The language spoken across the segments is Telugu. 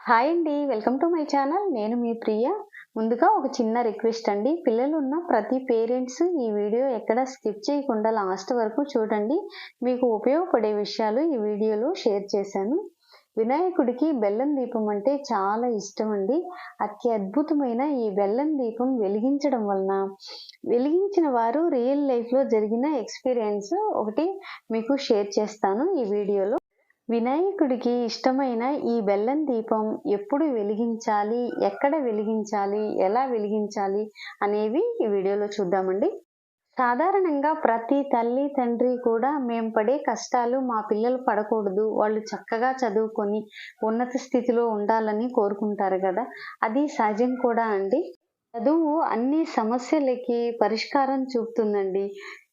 హాయ్ అండి వెల్కమ్ టు మై ఛానల్. నేను మీ ప్రియ. ముందుగా ఒక చిన్న రిక్వెస్ట్ అండి. పిల్లలు ఉన్న ప్రతి పేరెంట్స్ ఈ వీడియో ఎక్కడ స్కిప్ చేయకుండా లాస్ట్ వరకు చూడండి. మీకు ఉపయోగపడే విషయాలు ఈ వీడియోలో షేర్ చేశాను. వినాయకుడికి బెల్లం దీపం అంటే చాలా ఇష్టం అండి. అతి అద్భుతమైన ఈ బెల్లం దీపం వెలిగించడం వలన వెలిగించిన వారు రియల్ లైఫ్లో జరిగిన ఎక్స్పీరియన్స్ ఒకటి మీకు షేర్ చేస్తాను ఈ వీడియోలో. వినాయకుడికి ఇష్టమైన ఈ బెల్లం దీపం ఎప్పుడు వెలిగించాలి? ఎక్కడ వెలిగించాలి? ఎలా వెలిగించాలి? అనేవి ఈ వీడియోలో చూద్దామండి. సాధారణంగా ప్రతి తల్లి తండ్రి కూడా మేము పడే కష్టాలు మా పిల్లలు పడకూడదు. వాళ్ళు చక్కగా చదువుకొని ఉన్నత స్థితిలో ఉండాలని కోరుకుంటారు కదా. అది సహజం కూడా అండి. చదువు అన్ని సమస్యలకి పరిష్కారం చూపుతుందండి.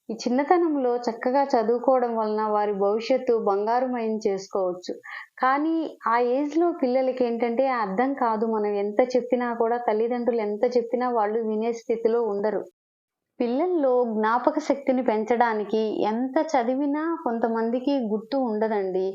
ఈ చిన్నతనంలో చక్కగా చదువుకోవడం వలన వారి భవిష్యత్తు బంగారుమయం చేసుకోవచ్చు. కానీ ఆ ఏజ్లో పిల్లలకి ఏంటంటే అర్థం కాదు మనం ఎంత చెప్పినా కూడా తల్లిదండ్రులు ఎంత చెప్పినా వాళ్ళు వినే స్థితిలో ఉండరు. పిల్లల్లో జ్ఞాపక శక్తిని పెంచడానికి ఎంత చదివినా కొంతమందికి గుర్తు ఉండదండి.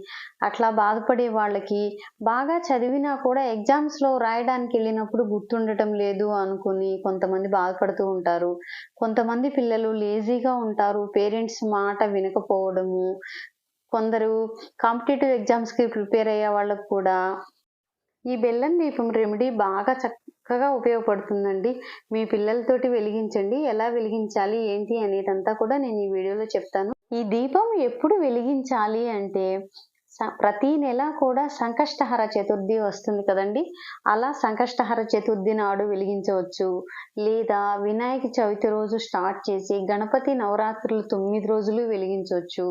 అట్లా బాధపడే వాళ్ళకి బాగా చదివినా కూడా ఎగ్జామ్స్లో రాయడానికి వెళ్ళినప్పుడు గుర్తుండటం లేదు అనుకుని కొంతమంది బాధపడుతూ ఉంటారు. కొంతమంది పిల్లలు లేజీగా ఉంటారు. పేరెంట్స్ మాట వినకపోవడము కొందరు కాంపిటేటివ్ ఎగ్జామ్స్కి ప్రిపేర్ అయ్యే వాళ్ళకు కూడా ఈ బెల్లం దీపం రెమెడీ బాగా చక్క చక్కగా ఉపయోగపడుతుందండి. మీ పిల్లలతోటి వెలిగించండి. ఎలా వెలిగించాలి? ఏంటి? అనేదంతా కూడా నేను ఈ వీడియోలో చెప్తాను. ఈ దీపం ఎప్పుడు వెలిగించాలి అంటే ప్రతి నెల కూడా సంకష్టహర చతుర్థి వస్తుంది కదండి. అలా సంకష్టహర చతుర్థి నాడు వెలిగించవచ్చు. లేదా వినాయక చవితి రోజు స్టార్ట్ చేసి గణపతి నవరాత్రులు తొమ్మిది రోజులు వెలిగించవచ్చు.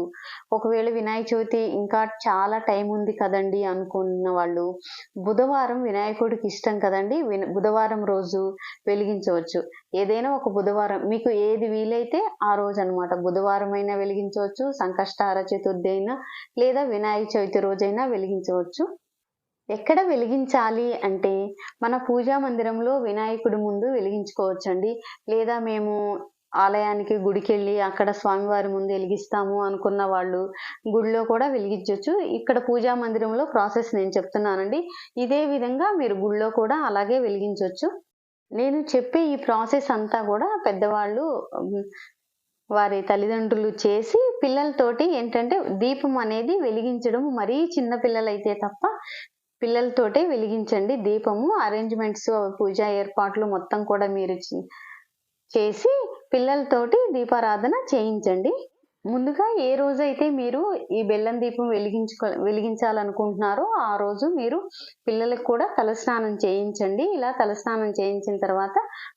ఒకవేళ వినాయక చవితి ఇంకా చాలా టైం ఉంది కదండి అనుకున్న వాళ్ళు బుధవారం వినాయకుడికి ఇష్టం కదండి. బుధవారం రోజు వెలిగించవచ్చు. ఏదైనా ఒక బుధవారం మీకు ఏది వీలైతే ఆ రోజు అనమాట బుధవారం అయినా వెలిగించవచ్చు సంకష్టార చతుర్థి అయినా లేదా వినాయక చవితి రోజైనా వెలిగించవచ్చు. ఎక్కడ వెలిగించాలి అంటే మన పూజా మందిరంలో వినాయకుడి ముందు వెలిగించుకోవచ్చండి. లేదా మేము ఆలయానికి గుడికి వెళ్ళి అక్కడ స్వామివారి ముందు వెలిగిస్తాము అనుకున్న వాళ్ళు గుడిలో కూడా వెలిగించవచ్చు ఇక్కడ పూజా మందిరంలో ప్రాసెస్ నేను చెప్తున్నానండి. ఇదే విధంగా మీరు గుడిలో కూడా అలాగే వెలిగించవచ్చు నేను చెప్పే ఈ ప్రాసెస్ అంతా కూడా పెద్దవాళ్ళు వారి తల్లిదండ్రులు చేసి పిల్లలతోటి ఏంటంటే దీపం అనేది వెలిగించడం మరీ చిన్న పిల్లలైతే తప్ప పిల్లలతోటే వెలిగించండి దీపము. అరేంజ్మెంట్స్ పూజా ఏర్పాట్లు మొత్తం కూడా మీరు చేసి పిల్లలతోటి దీపారాధన చేయించండి. ముందుగా ఏ రోజైతే మీరు ఈ బెల్లం దీపం వెలిగించుకో వెలిగించాలనుకుంటున్నారో ఆ రోజు మీరు పిల్లలకు కూడా తలస్నానం చేయించండి. ఇలా తలస్నానం చేయించిన తర్వాత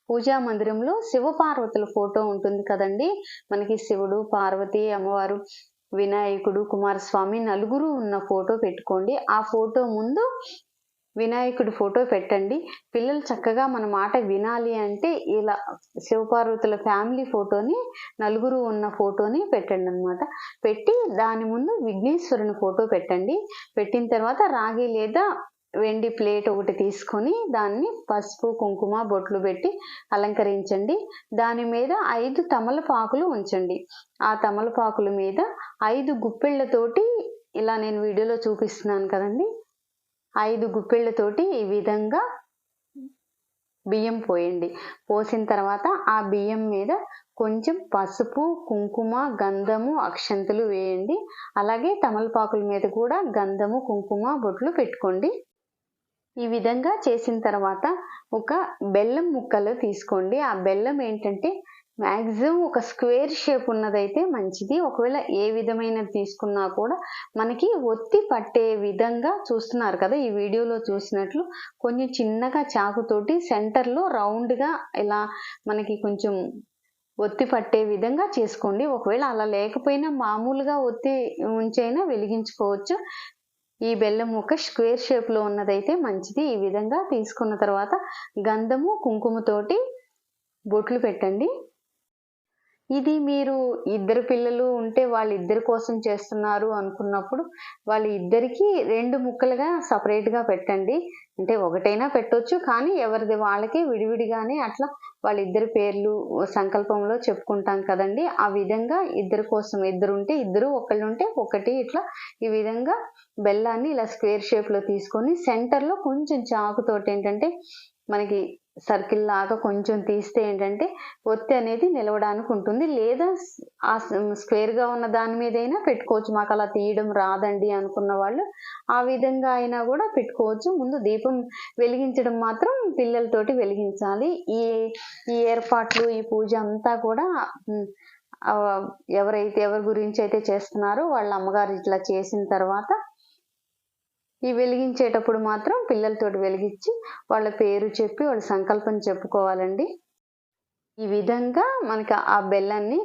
పూజా మందిరంలో శివపార్వతుల ఫోటో ఉంటుంది కదండి. మనకి శివుడు పార్వతి అమ్మవారు వినాయకుడు కుమారస్వామి నలుగురు ఉన్న ఫోటో పెట్టుకోండి. ఆ ఫోటో ముందు వినాయకుడి ఫోటో పెట్టండి. పిల్లలు చక్కగా మన మాట వినాలి అంటే ఇలా శివపార్వతుల ఫ్యామిలీ ఫోటోని నలుగురు ఉన్న ఫోటోని పెట్టండి అనమాట పెట్టి దాని ముందు విఘ్నేశ్వరుని ఫోటో పెట్టండి. పెట్టిన తర్వాత రాగి లేదా వెండి ప్లేట్ ఒకటి తీసుకొని దాన్ని పసుపు కుంకుమ బొట్లు పెట్టి అలంకరించండి. దాని మీద ఐదు తమలపాకులు ఉంచండి. ఆ తమలపాకుల మీద ఐదు గుప్పెళ్ళతోటి ఇలా నేను వీడియోలో చూపిస్తున్నాను కదండి. ఐదు గుప్పిళ్ళతోటి ఈ విధంగా బియ్యం పోయండి. పోసిన తర్వాత ఆ బియ్యం మీద కొంచెం పసుపు కుంకుమ గంధము అక్షంతలు వేయండి. అలాగే తమలపాకుల మీద కూడా గంధము కుంకుమ బొట్లు పెట్టుకోండి. ఈ విధంగా చేసిన తర్వాత ఒక బెల్లం ముక్కలు తీసుకోండి. ఆ బెల్లం ఏంటంటే మ్యాక్సిమం ఒక స్క్వేర్ షేప్ ఉన్నదైతే మంచిది. ఒకవేళ ఏ విధమైనది తీసుకున్నా కూడా మనకి ఒత్తి పట్టే విధంగా చూస్తున్నారు కదా ఈ వీడియోలో చూసినట్లు. కొంచెం చిన్నగా చాకుతోటి సెంటర్లో రౌండ్గా ఇలా మనకి కొంచెం ఒత్తి పట్టే విధంగా చేసుకోండి. ఒకవేళ అలా లేకపోయినా మామూలుగా ఒత్తి ఉంచైనా వెలిగించుకోవచ్చు. ఈ బెల్లం ముక్క స్క్వేర్ షేప్లో ఉన్నదైతే మంచిది. ఈ విధంగా తీసుకున్న తర్వాత గంధము కుంకుమతోటి బొట్లు పెట్టండి. ఇది మీరు ఇద్దరు పిల్లలు ఉంటే వాళ్ళిద్దరి కోసం చేస్తున్నారు అనుకున్నప్పుడు వాళ్ళ ఇద్దరికి రెండు ముక్కలుగా సపరేట్గా పెట్టండి. అంటే ఒకటైనా పెట్టొచ్చు కానీ ఎవరిది వాళ్ళకి విడివిడిగానే అట్లా వాళ్ళిద్దరి పేర్లు సంకల్పంలో చెప్పుకుంటాం కదండి. ఆ విధంగా ఇద్దరి కోసం ఇద్దరు ఉంటే ఇద్దరు ఒకళ్ళు ఉంటే ఒకటి ఇట్లా ఈ విధంగా బెల్లాన్ని ఇలా స్క్వేర్ షేప్లో తీసుకొని సెంటర్లో కొంచెం చాకుతోటి ఏంటంటే మనకి సర్కిల్ లాగా కొంచెం తీస్తే ఏంటంటే ఒత్తి అనేది నిలవడానికి ఉంటుంది. లేదా ఆ స్క్వేర్గా ఉన్న దాని మీదైనా పెట్టుకోవచ్చు. మాకు అలా తీయడం రాదండి అనుకున్న వాళ్ళు ఆ విధంగా అయినా కూడా పెట్టుకోవచ్చు. ముందు దీపం వెలిగించడం మాత్రం పిల్లలతోటి వెలిగించాలి. ఈ ఈ ఏర్పాట్లు ఈ పూజ అంతా కూడా ఎవరైతే ఎవరి గురించి అయితే చేస్తున్నారో వాళ్ళ అమ్మగారు ఇట్లా చేసిన తర్వాత ఈ వెలిగించేటప్పుడు మాత్రం పిల్లలతోటి వెలిగించి వాళ్ళ పేరు చెప్పి వాళ్ళ సంకల్పం చెప్పుకోవాలండి. ఈ విధంగా మనకి ఆ బెల్లాన్ని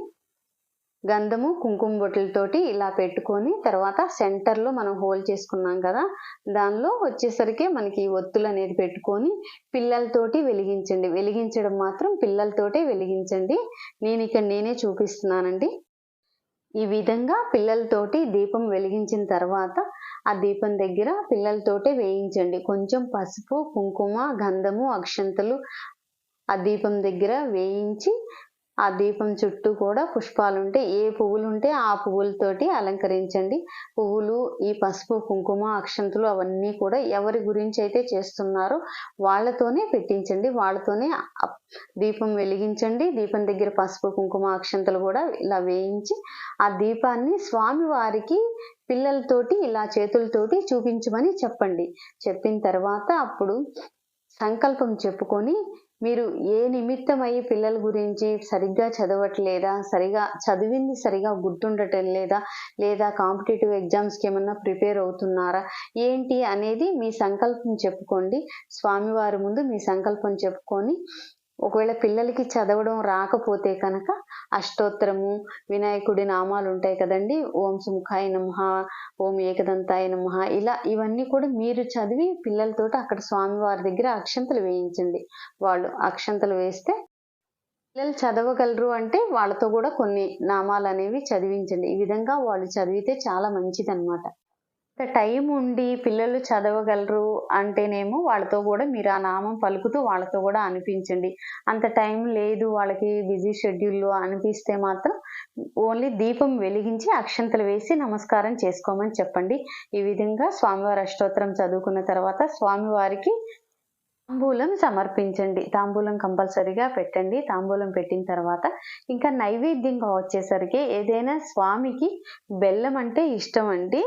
గంధము కుంకుమ బొట్టలతోటి ఇలా పెట్టుకొని తర్వాత సెంటర్లో మనం హోల్ చేసుకున్నాం కదా దానిలో వచ్చేసరికి మనకి ఈ ఒత్తులు అనేది పెట్టుకొని పిల్లలతోటి వెలిగించండి. వెలిగించడం మాత్రం పిల్లలతోటే వెలిగించండి. నేను ఇక్కడ నేనే చూపిస్తున్నానండి. ఈ విధంగా పిల్లలతోటి దీపం వెలిగించిన తర్వాత ఆ దీపం దగ్గర పిల్లలతోటే వేయించండి. కొంచెం పసుపు కుంకుమ గంధము అక్షంతలు ఆ దీపం దగ్గర వేయించి ఆ దీపం చుట్టూ కూడా పుష్పాలు ఉంటే ఏ పువ్వులు ఉంటే ఆ పువ్వులతోటి అలంకరించండి. పువ్వులు ఈ పసుపు కుంకుమ అక్షంతలు అవన్నీ కూడా ఎవరి గురించి అయితే చేస్తున్నారో వాళ్ళతోనే పెట్టించండి. వాళ్ళతోనే దీపం వెలిగించండి. దీపం దగ్గర పసుపు కుంకుమ అక్షంతలు కూడా ఇలా వేయించి ఆ దీపాన్ని స్వామి వారికి పిల్లలతోటి ఇలా చేతులతోటి చూపించమని చెప్పండి. చెప్పిన తర్వాత అప్పుడు సంకల్పం చెప్పుకొని మీరు ఏ నిమిత్తమై పిల్లల గురించి సరిగ్గా చదవట్లేదా సరిగా చదివింది సరిగా గుర్తుండటం లేదా లేదా కాంపిటేటివ్ ఎగ్జామ్స్కి ఏమన్నా ప్రిపేర్ అవుతున్నారా ఏంటి అనేది మీ సంకల్పం చెప్పుకోండి. స్వామివారి ముందు మీ సంకల్పం చెప్పుకొని ఒకవేళ పిల్లలకి చదవడం రాకపోతే కనుక అష్టోత్తరము వినాయకుడి నామాలు ఉంటాయి కదండి. ఓం సుముఖాయ నమః ఓం ఏకదంతాయ నమః. ఇలా ఇవన్నీ కూడా మీరు చదివి పిల్లలతోటి అక్కడ స్వామివారి దగ్గర అక్షంతలు వేయించండి. వాళ్ళు అక్షంతలు వేస్తే పిల్లలు చదవగలరు అంటే వాళ్ళతో కూడా కొన్ని నామాలు అనేవి చదివించండి. ఈ విధంగా వాళ్ళు చదివితే చాలా మంచిదన్నమాట. టైం ఉండి పిల్లలు చదవగలరు అంటేనేమో వాళ్ళతో కూడా మీరు ఆ నామం పలుకుతూ వాళ్ళతో కూడా అనిపించండి. అంత టైం లేదు వాళ్ళకి బిజీ షెడ్యూల్లో అనిపిస్తే మాత్రం ఓన్లీ దీపం వెలిగించి అక్షంతలు వేసి నమస్కారం చేసుకోమని చెప్పండి. ఈ విధంగా స్వామివారి అష్టోత్తరం చదువుకున్న తర్వాత స్వామివారికి తాంబూలం సమర్పించండి. తాంబూలం కంపల్సరీగా పెట్టండి. తాంబూలం పెట్టిన తర్వాత ఇంకా నైవేద్యంగా వచ్చేసరికి ఏదైనా స్వామికి బెల్లం అంటే ఇష్టం అండి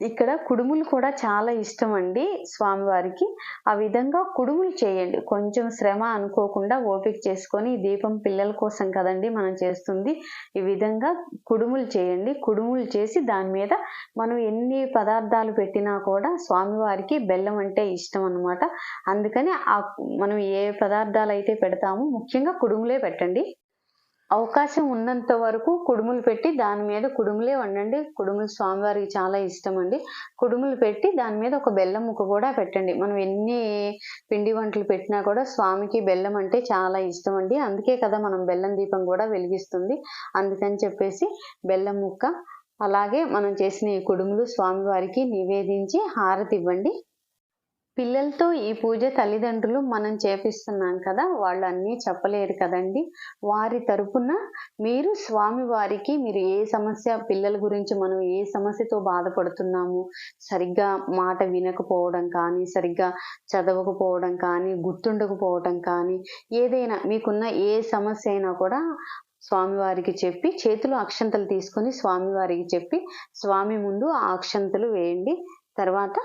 ఇక్కడ కుడుములు కూడా చాలా ఇష్టం అండి స్వామివారికి. ఆ విధంగా కుడుములు చేయండి. కొంచెం శ్రమ అనుకోకుండా ఓపిక చేసుకొని దీపం పిల్లల కోసం కదండి మనం చేస్తుంది. ఈ విధంగా కుడుములు చేయండి. కుడుములు చేసి దాని మీద మనం ఎన్ని పదార్థాలు పెట్టినా కూడా స్వామివారికి బెల్లం అంటే ఇష్టం అన్నమాట. అందుకని ఆ మనం ఏ పదార్థాలు అయితే పెడతామో ముఖ్యంగా కుడుములే పెట్టండి. అవకాశం ఉన్నంత వరకు కుడుములు పెట్టి దాని మీద కుడుములే వండండి. కుడుములు స్వామివారికి చాలా ఇష్టం అండి కుడుములు పెట్టి దాని మీద ఒక బెల్లం ముక్క కూడా పెట్టండి. మనం ఎన్ని పిండి వంటలు పెట్టినా కూడా స్వామికి బెల్లం అంటే చాలా ఇష్టం అండి అందుకే కదా మనం బెల్లం దీపం కూడా వెలిగిస్తుంది. అందుకని చెప్పేసి బెల్లం ముక్క అలాగే మనం చేసిన ఈ కుడుములు స్వామివారికి నివేదించి హారతి ఇవ్వండి. పిల్లలతో ఈ పూజ తల్లిదండ్రులు మనం చేపిస్తున్నాం కదా వాళ్ళు అన్నీ చెప్పలేరు కదండి. వారి తరపున మీరు స్వామి వారికి మీరు ఏ సమస్య పిల్లల గురించి మనం ఏ సమస్యతో బాధపడుతున్నాము సరిగ్గా మాట వినకపోవడం కానీ సరిగ్గా చదవకపోవడం కానీ గుర్తుండకపోవడం కానీ ఏదైనా మీకున్న ఏ సమస్య అయినా కూడా స్వామివారికి చెప్పి చేతిలో అక్షంతలు తీసుకొని స్వామివారికి చెప్పి స్వామి ముందు ఆ అక్షంతలు వేయండి. తర్వాత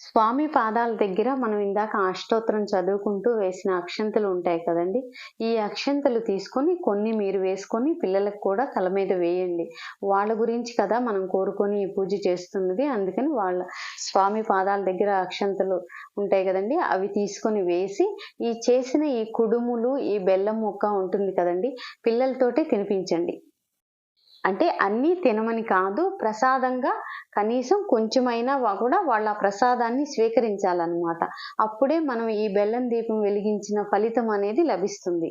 స్వామి పాదాల దగ్గర మనం ఇందాక అష్టోత్తరం చదువుకుంటూ వేసిన అక్షంతలు ఉంటాయి కదండి. ఈ అక్షంతలు తీసుకొని కొన్ని మీరు వేసుకొని పిల్లలకు కూడా తల మీద వేయండి. వాళ్ళ గురించి కదా మనం కోరుకొని ఈ పూజ చేస్తున్నది. అందుకని వాళ్ళ స్వామి పాదాల దగ్గర అక్షంతలు ఉంటాయి కదండి. అవి తీసుకొని వేసి ఈ చేసిన ఈ కుడుములు ఈ బెల్లం ముక్క ఉంటుంది కదండి. పిల్లలతోటే తినిపించండి. అంటే అన్నీ తినమని కాదు ప్రసాదంగా కనీసం కొంచెమైనా కూడా వాళ్ళ ప్రసాదాన్ని స్వీకరించాలన్నమాట. అప్పుడే మనం ఈ బెల్లం దీపం వెలిగించిన ఫలితం అనేది లభిస్తుంది.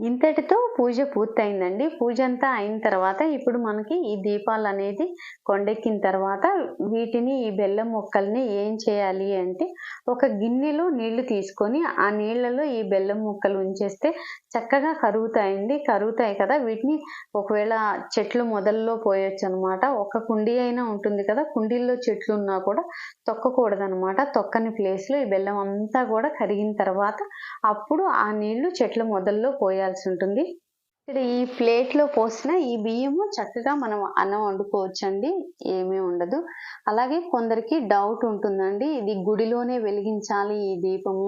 ఇంతటితో పూజ పూర్తయిందండి. పూజ అంతా అయిన తర్వాత ఇప్పుడు మనకి ఈ దీపాలు అనేది కొండెక్కిన తర్వాత వీటిని ఈ బెల్లం ముక్కల్ని ఏం చేయాలి అంటే ఒక గిన్నెలో నీళ్ళు తీసుకొని ఆ నీళ్ళలో ఈ బెల్లం ముక్కలు ఉంచేస్తే చక్కగా కరుగుతాయండి. కరుగుతాయి కదా. వీటిని ఒకవేళ చెట్లు మొదల్లో పోయొచ్చు అనమాట ఒక కుండీ అయినా ఉంటుంది కదా. కుండీల్లో చెట్లు ఉన్నా కూడా తొక్కకూడదు అనమాట తొక్కని ప్లేస్లో ఈ బెల్లం అంతా కూడా కరిగిన తర్వాత అప్పుడు ఆ నీళ్ళు చెట్ల మొదల్లో పోయాలి. పోయాల్సి ఉంటుంది. ఇక్కడ ఈ ప్లేట్లో పోసిన ఈ బియ్యము చక్కగా మనం అన్నం వండుకోవచ్చండి. ఏమీ ఉండదు. అలాగే కొందరికి డౌట్ ఉంటుందండి. ఇది గుడిలోనే వెలిగించాలి ఈ దీపము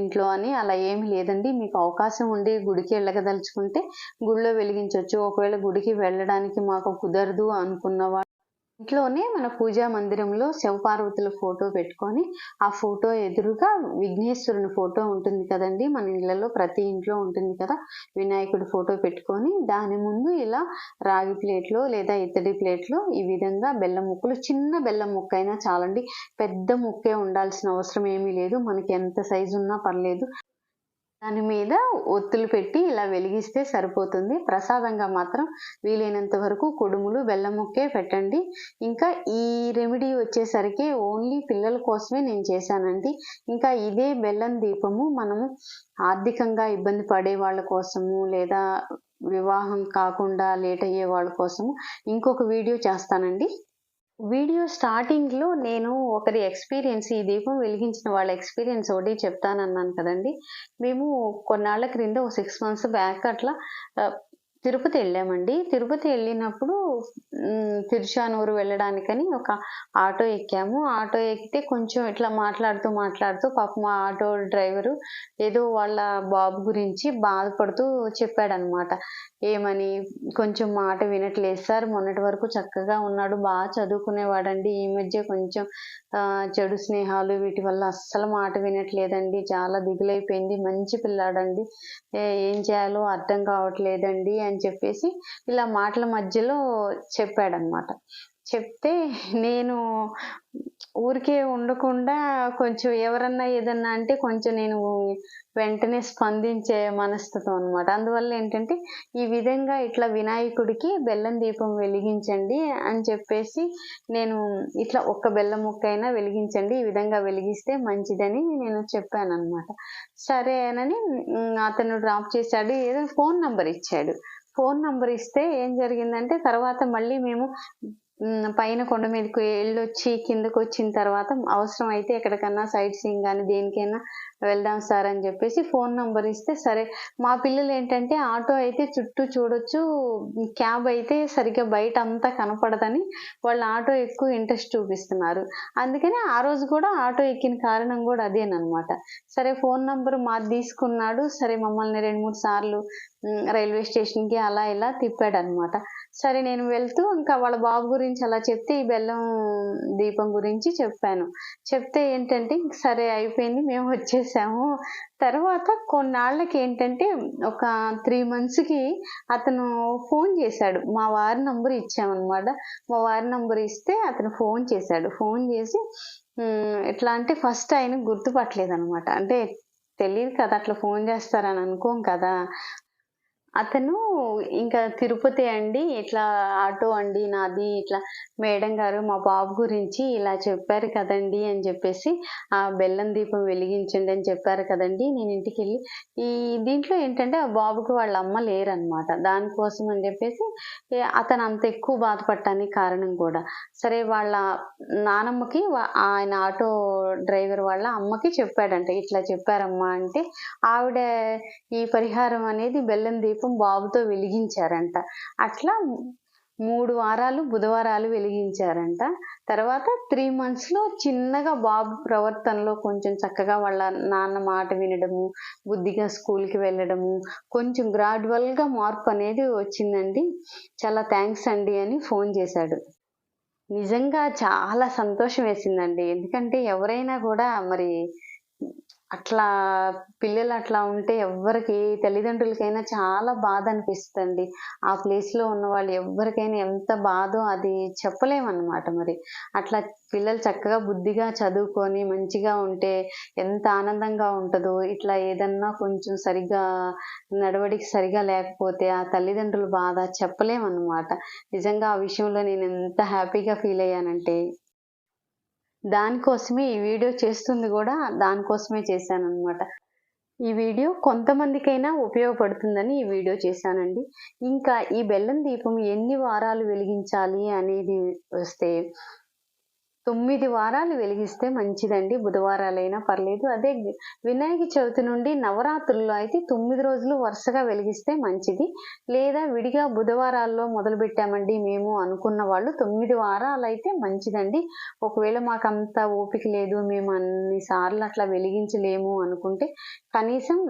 ఇంట్లో అని. అలా ఏమి లేదండి. మీకు అవకాశం ఉండి గుడికి వెళ్ళగదలుచుకుంటే గుడిలో వెలిగించవచ్చు ఒకవేళ గుడికి వెళ్ళడానికి మాకు కుదరదు అనుకున్నవాడు ఇంట్లోనే మన పూజా మందిరంలో శివపార్వతుల ఫోటో పెట్టుకొని ఆ ఫోటో ఎదురుగా విఘ్నేశ్వరుని ఫోటో ఉంటుంది కదండి. మన ఇళ్ళలో ప్రతి ఇంట్లో ఉంటుంది కదా. వినాయకుడి ఫోటో పెట్టుకొని దాని ముందు ఇలా రాగి ప్లేట్లో లేదా ఇత్తడి ప్లేట్లో ఈ విధంగా బెల్లం ముక్కలు చిన్న బెల్లం ముక్క అయినా చాలండి. పెద్ద ముక్కే ఉండాల్సిన అవసరం ఏమీ లేదు. మనకి ఎంత సైజు ఉన్నా పర్లేదు. దాని మీద ఒత్తులు పెట్టి ఇలా వెలిగిస్తే సరిపోతుంది. ప్రసాదంగా మాత్రం వీలైనంత వరకు కుడుములు బెల్లం ముక్కే పెట్టండి. ఇంకా ఈ రెమెడీ వచ్చేసరికి ఓన్లీ పిల్లల కోసమే నేను చేశానండి. ఇంకా ఇదే బెల్లం దీపము మనము ఆర్థికంగా ఇబ్బంది పడే వాళ్ళ కోసము లేదా వివాహం కాకుండా లేట్ అయ్యే వాళ్ళ కోసము ఇంకొక వీడియో చేస్తానండి. వీడియో స్టార్టింగ్లో నేను ఒకరి ఎక్స్పీరియన్స్ ఈ దీపం వెలిగించిన వాళ్ళ ఎక్స్పీరియన్స్ ఒకటి చెప్తానన్నాను కదండి. మేము కొన్నాళ్ళ క్రింద ఒక సిక్స్ మంత్స్ బ్యాక్ అట్లా తిరుపతి వెళ్ళామండి. తిరుపతి వెళ్ళినప్పుడు తిరుషానూరు తిరుచానూరు వెళ్ళడానికని ఒక ఆటో ఎక్కాము. ఆటో ఎక్కితే కొంచెం ఇట్లా మాట్లాడుతూ మాట్లాడుతూ పాప మా ఆటో డ్రైవరు ఏదో వాళ్ళ బాబు గురించి బాధపడుతూ చెప్పాడనమాట. ఏమని? కొంచెం మాట వినట్లేదు సార్ మొన్నటి వరకు చక్కగా ఉన్నాడు బాగా చదువుకునేవాడండి. ఈ మధ్య కొంచెం చెడు స్నేహాలు వీటి వల్ల అస్సలు మాట వినట్లేదండి. చాలా దిగులైపోయింది. మంచి పిల్లాడండి. ఏం చేయాలో అర్థం కావట్లేదండి అని చెప్పేసి ఇలా మాటల మధ్యలో చెప్పాడనమాట చెప్తే నేను ఊరికే ఉండకుండా కొంచెం ఎవరన్నా ఏదన్నా అంటే కొంచెం నేను వెంటనే స్పందించే మనస్తత్వం అనమాట అందువల్ల ఏంటంటే ఈ విధంగా ఇట్లా వినాయకుడికి బెల్లం దీపం వెలిగించండి అని చెప్పేసి నేను ఇట్లా ఒక్క బెల్లం ముక్క అయినా వెలిగించండి ఈ విధంగా వెలిగిస్తే మంచిదని నేను చెప్పాను అనమాట సరే అని అతను డ్రాప్ చేశాడు ఏదో ఫోన్ నంబర్ ఇచ్చాడు. ఫోన్ నంబర్ ఇస్తే ఏం జరిగిందంటే తర్వాత మళ్ళీ మేము పైన కొండ మీదకి వెళ్ళొచ్చి కిందకు వచ్చిన తర్వాత అవసరం అయితే ఎక్కడికన్నా సైట్ సీయింగ్ కానీ దేనికైనా వెళ్దాం సార్ అని చెప్పేసి ఫోన్ నంబర్ ఇస్తే సరే. మా పిల్లలు ఏంటంటే ఆటో అయితే చుట్టూ చూడొచ్చు క్యాబ్ అయితే సరిగ్గా బయట అంతా కనపడదని వాళ్ళు ఆటో ఎక్కువ ఇంట్రెస్ట్ చూపిస్తున్నారు. అందుకని ఆ రోజు కూడా ఆటో ఎక్కిన కారణం కూడా అదేనమాట సరే ఫోన్ నంబర్ మాది తీసుకున్నాడు. సరే మమ్మల్ని రెండు మూడు సార్లు రైల్వే స్టేషన్కి అలా ఇలా తిప్పాడు అనమాట సరే నేను వెళ్తూ ఇంకా వాళ్ళ బాబు గురించి అలా చెప్తే ఈ బెల్లం దీపం గురించి చెప్పాను. చెప్తే ఏంటంటే సరే అయిపోయింది మేము వచ్చేసాము. తర్వాత కొన్నాళ్ళకి ఏంటంటే ఒక త్రీ మంత్స్కి అతను ఫోన్ చేశాడు. మా వారి నంబర్ ఇచ్చామన్నమాట. మా వారి నంబర్ ఇస్తే అతను ఫోన్ చేశాడు. ఫోన్ చేసి ఎట్లా అంటే ఫస్ట్ ఆయన గుర్తుపట్టలేదు అనమాట అంటే తెలియదు కదా అట్లా ఫోన్ చేస్తారని అనుకోం కదా. అతను ఇంకా తిరుపతి అండి ఇట్లా ఆటో అండి నాది ఇట్లా మేడం గారు మా బాబు గురించి ఇలా చెప్పారు కదండి అని చెప్పేసి ఆ బెల్లం దీపం వెలిగించండి అని చెప్పారు కదండి నేను ఇంటికి వెళ్ళి ఈ దీంట్లో ఏంటంటే ఆ బాబుకి వాళ్ళ అమ్మ లేరనమాట దానికోసం అని చెప్పేసి అతను అంత ఎక్కువ బాధపడటానికి కారణం కూడా. సరే వాళ్ళ నానమ్మకి ఆయన ఆటో డ్రైవర్ వాళ్ళ అమ్మకి చెప్పాడంట. ఇట్లా చెప్పారమ్మా అంటే ఆవిడ ఈ పరిహారం అనేది బెల్లం దీపం బాబుతో వెలిగించారంట. అట్లా మూడు వారాలు బుధవారాలు వెలిగించారంట. తర్వాత త్రీ మంత్స్లో చిన్నగా బాబు ప్రవర్తనలో కొంచెం చక్కగా వాళ్ళ నాన్న మాట వినడము బుద్ధిగా స్కూల్కి వెళ్ళడము కొంచెం గ్రాడ్యువల్గా మార్పు అనేది వచ్చిందండి. చాలా థ్యాంక్స్ అండి అని ఫోన్ చేశాడు. నిజంగా చాలా సంతోషం వేసిందండి. ఎందుకంటే ఎవరైనా కూడా మరి అట్లా పిల్లలు అట్లా ఉంటే ఎవరికి తల్లిదండ్రులకైనా చాలా బాధ అనిపిస్తుంది ఆ ప్లేస్లో ఉన్న వాళ్ళు ఎవరికైనా ఎంత బాధో అది చెప్పలేమన్నమాట మరి. అట్లా పిల్లలు చక్కగా బుద్ధిగా చదువుకొని మంచిగా ఉంటే ఎంత ఆనందంగా ఉంటుందో ఇట్లా ఏదన్నా కొంచెం సరిగ్గా నడవడికి సరిగా లేకపోతే ఆ తల్లిదండ్రుల బాధ చెప్పలేమన్నమాట. నిజంగా ఆ విషయంలో నేను ఎంత హ్యాపీగా ఫీల్ అయ్యానంటే దానికోసమే ఈ వీడియో చేస్తుంది కూడా దానికోసమే చేశాను అనమాట ఈ వీడియో కొంతమందికైనా ఉపయోగపడుతుందని ఈ వీడియో చేశానండి. ఇంకా ఈ బెల్లం దీపం ఎన్ని వారాలు వెలిగించాలి అనేది వస్తే తొమ్మిది వారాలు వెలిగిస్తే మంచిదండి. బుధవారాలైనా పర్లేదు. అదే వినాయక చవితి నుండి నవరాత్రుల్లో అయితే తొమ్మిది రోజులు వరుసగా వెలిగిస్తే మంచిది. లేదా విడిగా బుధవారాల్లో మొదలు పెట్టామండి మేము అనుకున్న వాళ్ళు తొమ్మిది వారాలు అయితే మంచిదండి. ఒకవేళ మాకు అంత ఓపిక లేదు మేము అన్ని సార్లు అట్లా వెలిగించలేము అనుకుంటే కనీసం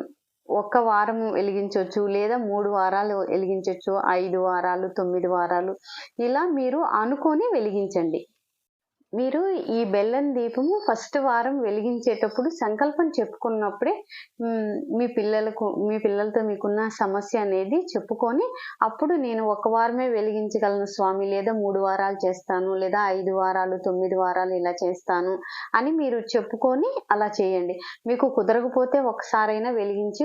ఒక్క వారం వెలిగించవచ్చు లేదా మూడు వారాలు వెలిగించవచ్చు ఐదు వారాలు తొమ్మిది వారాలు. ఇలా మీరు అనుకొని వెలిగించండి. మీరు ఈ బెల్లం దీపము ఫస్ట్ వారం వెలిగించేటప్పుడు సంకల్పం చెప్పుకున్నప్పుడే మీ పిల్లలకు మీ పిల్లలతో మీకున్న సమస్య అనేది చెప్పుకొని అప్పుడు నేను ఒక వారమే వెలిగించగలను స్వామి లేదా మూడు వారాలు చేస్తాను లేదా ఐదు వారాలు తొమ్మిది వారాలు ఇలా చేస్తాను అని మీరు చెప్పుకొని అలా చేయండి. మీకు కుదరకపోతే ఒకసారైనా వెలిగించి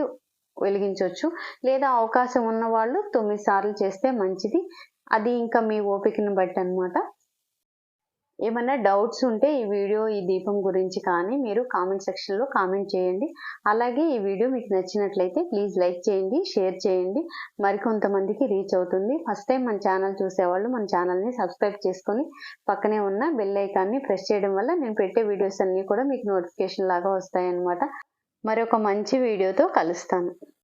వెలిగించవచ్చు లేదా అవకాశం ఉన్న వాళ్ళు తొమ్మిది సార్లు చేస్తే మంచిది. అది ఇంకా మీ ఓపికను బట్టి అనమాట ఏమన్నా డౌట్స్ ఉంటే ఈ వీడియో ఈ దీపం గురించి కానీ మీరు కామెంట్ సెక్షన్లో కామెంట్ చేయండి. అలాగే ఈ వీడియో మీకు నచ్చినట్లయితే ప్లీజ్ లైక్ చేయండి షేర్ చేయండి. మరికొంతమందికి రీచ్ అవుతుంది. ఫస్ట్ టైం మన ఛానల్ చూసేవాళ్ళు మన ఛానల్ని సబ్స్క్రైబ్ చేసుకొని పక్కనే ఉన్న బెల్ ఐకాన్ని ప్రెస్ చేయడం వల్ల నేను పెట్టే వీడియోస్ అన్నీ కూడా మీకు నోటిఫికేషన్ లాగా వస్తాయన్నమాట. మరొక మంచి వీడియోతో కలుస్తాను.